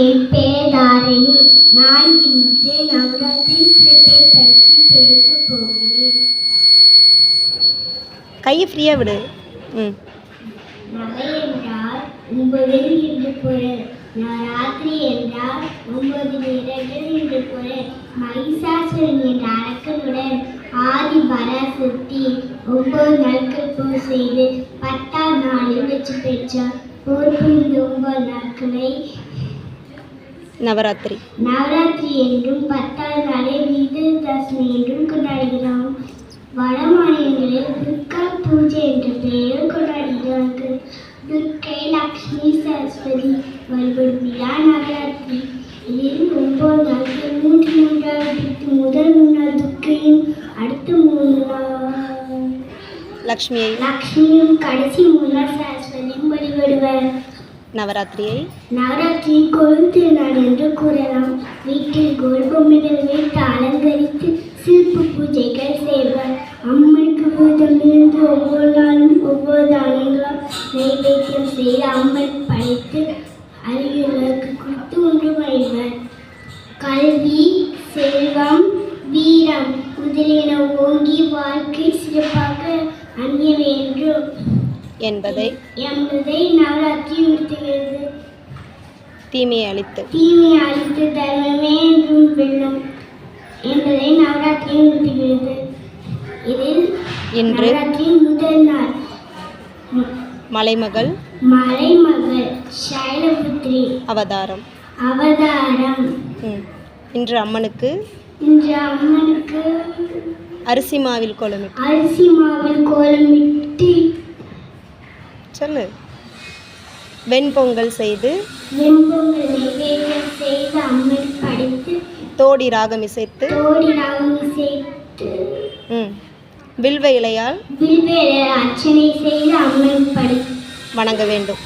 என் பெயர் தாரணி நான் இன்று நவராத்திரி சிறப்பை பற்றி பேசப் போகிறேன். கையை ஃப்ரீயாக விடு. ம். நகை என்றால் ஒன்பதில் இன்று பொருள் நவராத்திரி என்றால் ஒன்பது நிறங்கள் என்று பொருள் மகிஷாசுரன் என்ற அரக்கனுடன் ஆதி பராசக்தி ஒன்பது நாட்கள் போர் செய்து பத்தாம் நாளில் வெற்றி பெற்றார் போர் புரிந்த ஒன்பது நாட்களை நவராத்திரி. நவராத்திரி என்றும் பத்தாவது நாளை விஜயதசமி என்றும் கொண்டாடுகிறோம் வட மாநிலங்களில் துர்கா பூஜை என்ற பெயரில் கொண்டாடுகிறார்கள். துர்க்கை லக்ஷ்மி சரஸ்வதி வழிபடும் விழா நவராத்திரி. இதில் ஒன்பது நாட்கள் மூன்று மூன்றாவது முதல் மூணு நாள் துர்க்கையும் அடுத்த மூணு லக்ஷ்மியை லக்ஷ்மியும் கடைசி மூணு சரஸ்வதியும் வழிபடுவர். நவராத்திரியை நவராத்திரி கொழுந்து திருநாள் என்று கூறலாம் வீட்டில் கோல் பொம்மைகள் வைத்து அலங்கரித்து சிற்பு பூஜைகள் செய்வார். அம்மனுக்கு பூஜை இருந்து ஒவ்வொரு நாளும் ஒவ்வொரு அலங்கம் நைவேத்தியம் செய்து அம்மன் படைத்து அருகிலுள்ளவருக்கு கொடுத்து ஒன்று மகிழ்வர் கல்வி செல்வம் வீரம் முதலியன ஓங்கி வாழ்க்கை சிறப்பாக அமைய வேண்டும். என்பதை தீமையை அழித்து தீமை அழித்து தர்மமே என்றும் வெல்லும் என்பதை நவராத்திரி உறுத்துகிறது இதில் இன்று முதல் நாள். மலைமகள் மலைமகள் சைலபுத்ரி அவதாரம். அவதாரம். இன்று அம்மனுக்கு இன்று அம்மனுக்கு அரிசி மாவில் கோலமிட்டு அரிசி மாவில் கோலமிட்டு சொல்லு. வெண்பொங்கல் செய்து தோடி ராகம் இசைத்து வில்வ இலையால் வணங்க வேண்டும்.